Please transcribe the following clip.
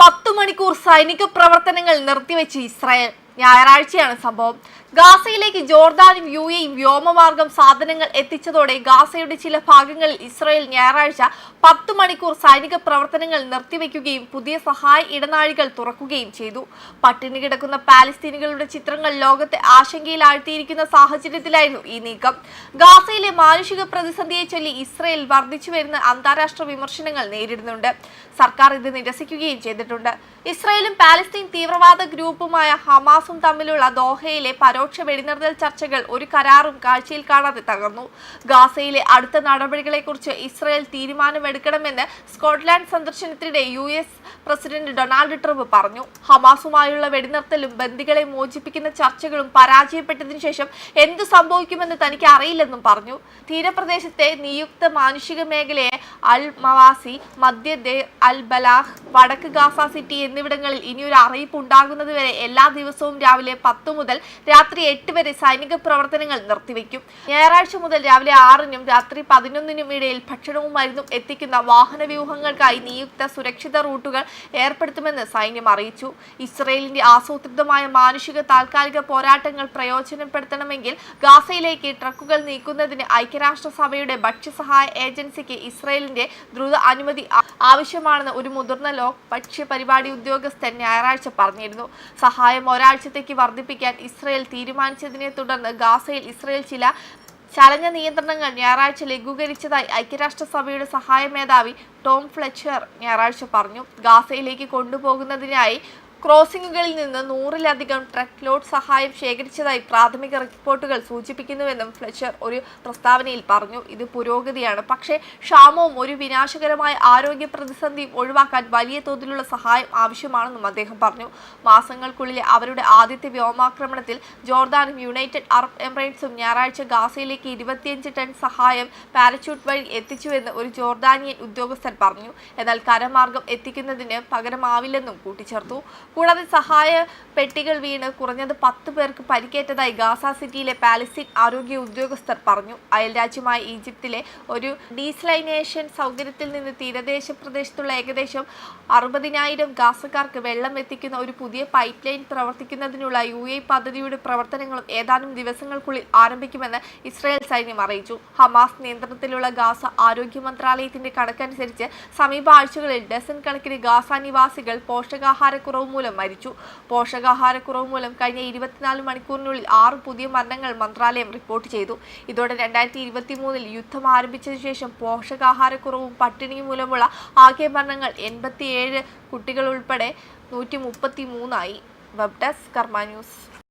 പത്തു മണിക്കൂർ സൈനിക പ്രവർത്തനങ്ങൾ നിർത്തിവെച്ച് ഇസ്രായേൽ. ഞായറാഴ്ചയാണ് സംഭവം. ഗാസയിലേക്ക് ജോർദാനും യു എയും വ്യോമമാർഗം സാധനങ്ങൾ എത്തിച്ചതോടെ ഗാസയുടെ ചില ഭാഗങ്ങളിൽ ഇസ്രായേൽ ഞായറാഴ്ച പത്ത് മണിക്കൂർ സൈനിക പ്രവർത്തനങ്ങൾ നിർത്തിവെക്കുകയും പുതിയ സഹായ ഇടനാഴികൾ തുറക്കുകയും ചെയ്തു. പട്ടിണി കിടക്കുന്ന പാലസ്തീനികളുടെ ചിത്രങ്ങൾ ലോകത്തെ ആശങ്കയിലാഴ്ത്തിയിരിക്കുന്ന സാഹചര്യത്തിലായിരുന്നു ഈ നീക്കം. ഗാസയിലെ മാനുഷിക പ്രതിസന്ധിയെ ചൊല്ലി ഇസ്രായേൽ വർദ്ധിച്ചു വരുന്ന അന്താരാഷ്ട്ര വിമർശനങ്ങൾ നേരിടുന്നുണ്ട്. സർക്കാർ ഇത് നിരസിക്കുകയും ചെയ്തിട്ടുണ്ട്. ഇസ്രായേലും പാലസ്തീൻ തീവ്രവാദ ഗ്രൂപ്പുമായ ഹമാസും തമ്മിലുള്ള ദോഹയിലെ പരോക്ഷ വെടിനിർത്തൽ ചർച്ചകൾ ഒരു കരാറും കാഴ്ചയിൽ കാണാതെ തകർന്നു. ഗാസയിലെ അടുത്ത നടപടികളെക്കുറിച്ച് ഇസ്രായേൽ തീരുമാനമെടുക്കണമെന്ന് സ്കോട്ട്ലാൻഡ് സന്ദർശനത്തിനിടെ U S president Donald Trump പറഞ്ഞു. ഹമാസുമായുള്ള വെടിനിർത്തലും ബന്ദികളെ മോചിപ്പിക്കുന്ന ചർച്ചകളും പരാജയപ്പെട്ടതിനു ശേഷം എന്തു സംഭവിക്കുമെന്ന് തനിക്ക് അറിയില്ലെന്നും പറഞ്ഞു. തീരപ്രദേശത്തെ നിയുക്ത മാനുഷിക മേഖലയെ അൽ മവാസി മധ്യ അൽ ബലാഹ് വടക്ക് ഗാസ സിറ്റി എന്നിവിടങ്ങളിൽ ഇനിയൊരു അറിയിപ്പ് ഉണ്ടാകുന്നതുവരെ എല്ലാ ദിവസവും രാവിലെ പത്തു മുതൽ രാത്രി എട്ട് വരെ സൈനിക പ്രവർത്തനങ്ങൾ നിർത്തിവെക്കും ഞായറാഴ്ച മുതൽ രാവിലെ ആറിനും രാത്രി പതിനൊന്നിനും ഇടയിൽ ഭക്ഷണവും മരുന്നും എത്തിക്കുന്ന വാഹന വ്യൂഹങ്ങൾക്കായി നിയുക്ത സുരക്ഷിത റൂട്ടുകൾ ഏർപ്പെടുത്തുമെന്ന് സൈന്യം അറിയിച്ചു. ഇസ്രയേലിന്റെ ആസൂത്രിതമായ മാനുഷിക താൽക്കാലിക പോരാട്ടങ്ങൾ പ്രയോജനപ്പെടുത്തണമെങ്കിൽ ഗാസയിലേക്ക് ട്രക്കുകൾ നീക്കുന്നതിന് ഐക്യരാഷ്ട്രസഭയുടെ ഭക്ഷ്യസഹായ ഏജൻസിക്ക് ഇസ്രയേലിന്റെ ദ്രുത അനുമതി ആവശ്യമാണെന്ന് ഒരു മുതിർന്ന ലോക് ഭക്ഷ്യ പരിപാടി ഉദ്യോഗസ്ഥൻ ഞായറാഴ്ച പറഞ്ഞിരുന്നു. സഹായം ഒരാഴ്ചത്തേക്ക് വർദ്ധിപ്പിക്കാൻ ഇസ്രയേൽ തീരുമാനിച്ചതിനെ തുടർന്ന് ഗാസയിൽ ഇസ്രയേൽ ചില ചലന നിയന്ത്രണങ്ങൾ ഞായറാഴ്ച ലഘൂകരിച്ചതായി ഐക്യരാഷ്ട്രസഭയുടെ സഹായ മേധാവി ടോം ഫ്ലെച്ചർ ഞായറാഴ്ച പറഞ്ഞു. ഗാസയിലേക്ക് കൊണ്ടുപോകുന്നതിനായി ക്രോസിംഗുകളിൽ നിന്ന് നൂറിലധികം ട്രക്ക് ലോഡ് സഹായം ശേഖരിച്ചതായി പ്രാഥമിക റിപ്പോർട്ടുകൾ സൂചിപ്പിക്കുന്നുവെന്നും ഫ്ലെച്ചർ ഒരു പ്രസ്താവനയിൽ പറഞ്ഞു. ഇത് പുരോഗതിയാണ്. പക്ഷേ ക്ഷാമവും ഒരു വിനാശകരമായ ആരോഗ്യ പ്രതിസന്ധിയും ഒഴിവാക്കാൻ വലിയ തോതിലുള്ള സഹായം ആവശ്യമാണെന്നും അദ്ദേഹം പറഞ്ഞു. മാസങ്ങൾക്കുള്ളിലെ അവരുടെ ആദ്യത്തെ വ്യോമാക്രമണത്തിൽ ജോർദാനും യുണൈറ്റഡ് അറബ് എമിറേറ്റ്സും ഞായറാഴ്ച ഗാസയിലേക്ക് ഇരുപത്തിയഞ്ച് ടൺ സഹായം പാരച്യൂട്ട് വഴി എത്തിച്ചുവെന്ന് ഒരു ജോർദാനിയൻ ഉദ്യോഗസ്ഥൻ പറഞ്ഞു. എന്നാൽ കരമാർഗം എത്തിക്കുന്നതിന് പകരമാവില്ലെന്നും കൂട്ടിച്ചേർത്തു. കൂടാതെ സഹായ പെട്ടികൾ വീണ് കുറഞ്ഞത് പത്ത് പേർക്ക് പരിക്കേറ്റതായി ഗാസ സിറ്റിയിലെ പാലസ്തീൻ ആരോഗ്യ ഉദ്യോഗസ്ഥർ പറഞ്ഞു. അയൽരാജ്യമായ ഈജിപ്തിലെ ഒരു ഡീസലൈനേഷൻ സൗകര്യത്തിൽ നിന്ന് തീരദേശ പ്രദേശത്തുള്ള ഏകദേശം അറുപതിനായിരം ഗാസക്കാർക്ക് വെള്ളം എത്തിക്കുന്ന ഒരു പുതിയ പൈപ്പ് ലൈൻ പ്രവർത്തിക്കുന്നതിനുള്ള യു എ പദ്ധതിയുടെ പ്രവർത്തനങ്ങളും ഏതാനും ദിവസങ്ങൾക്കുള്ളിൽ ആരംഭിക്കുമെന്ന് ഇസ്രായേൽ സൈന്യം അറിയിച്ചു. ഹമാസ് നിയന്ത്രണത്തിലുള്ള ഗാസ ആരോഗ്യ മന്ത്രാലയത്തിന്റെ കണക്കനുസരിച്ച് സമീപ ആഴ്ചകളിൽ ഡസൻ കണക്കിന് ഗാസ നിവാസികൾ പോഷകാഹാരക്കുറവ് മൂലം മരിച്ചു. പോഷകാഹാരക്കുറവ് മൂലം കഴിഞ്ഞ ഇരുപത്തിനാല് മണിക്കൂറിനുള്ളിൽ ആറ് പുതിയ മരണങ്ങൾ മന്ത്രാലയം റിപ്പോർട്ട് ചെയ്തു. ഇതോടെ രണ്ടായിരത്തി ഇരുപത്തി മൂന്നിൽ യുദ്ധം ആരംഭിച്ചതിനു ശേഷം പോഷകാഹാരക്കുറവും പട്ടിണിയും മൂലമുള്ള ആകെ മരണങ്ങൾ എൺപത്തിയേഴ് കുട്ടികൾ ഉൾപ്പെടെ നൂറ്റി മുപ്പത്തി മൂന്നായി വെബ് ഡെസ്ക് കർമ്മ ന്യൂസ്